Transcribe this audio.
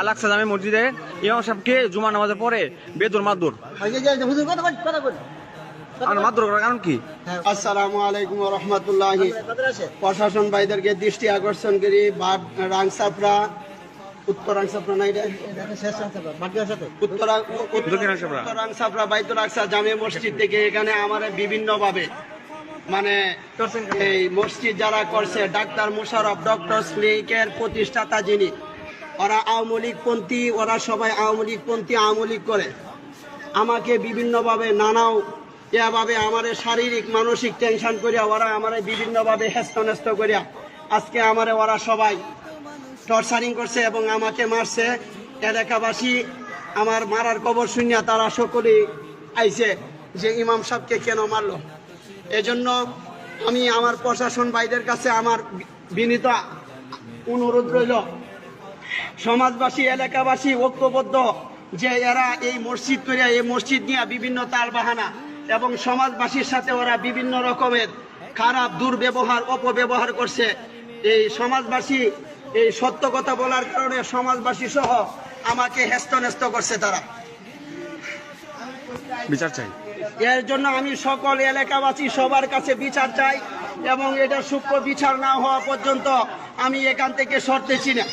আলাকসা জামে মসজিদে ইমাম সাহেবকে জুমা নামাজের পরে বেদুর মাদুর। হুজুর কথা বল কথা বল। আর মাদুর করার কারণ কি? আসসালামু আলাইকুম রহমতুল্লাহ। প্রশাসন ভাইদেরকে দৃষ্টি আকর্ষণ করি আকসা জামে মসজিদ থেকে এখানে আমার বিভিন্ন ভাবে মানে এই মসজিদ যারা করছে ডাক্তার মুশারফ ডক্টর স্লিকের প্রতিষ্ঠাতা যিনি ওরা আওয়ামী লীগ পন্থী, ওরা সবাই আওয়ামী লীগ পন্থী, আওয়ামী লীগ করে। আমাকে বিভিন্নভাবে নানাও এভাবে আমার শারীরিক, মানসিক টেনশন করিয়া ওরা আমার বিভিন্নভাবে হেস্তনেস্ত করিয়া আজকে আমারে ওরা সবাই টর্চারিং করছে এবং আমাকে মারছে। এলাকাবাসী, আমার মারার কবর শুনিয়া তারা সকলেই আইছে যে ইমাম সাহেবকে কেন মারলো? এজন্য আমি আমার প্রশাসন ভাইদের কাছে আমার বিনীত অনুরোধ রইল সমাজবাসী এলাকাবাসী ঐক্যবদ্ধ যে এরা এই মসজিদ করে এই মসজিদ নিয়ে বিভিন্ন তাল বাহানা এবং সমাজবাসীর সাথে ওরা বিভিন্ন রকমের খারাপ দুর্ব্যবহার অপব্যবহার করছে। এই সমাজবাসী এই সত্য কথা বলার কারণে সমাজবাসী সহ আমাকে হেস্তনেস্ত করছে তারা। বিচার চাই। এর জন্য আমি সকল এলাকাবাসী সবার কাছে বিচার চাই এবং এটা সূক্ষ্ম বিচার না হওয়া পর্যন্ত আমি এখান থেকে সরতেছি না।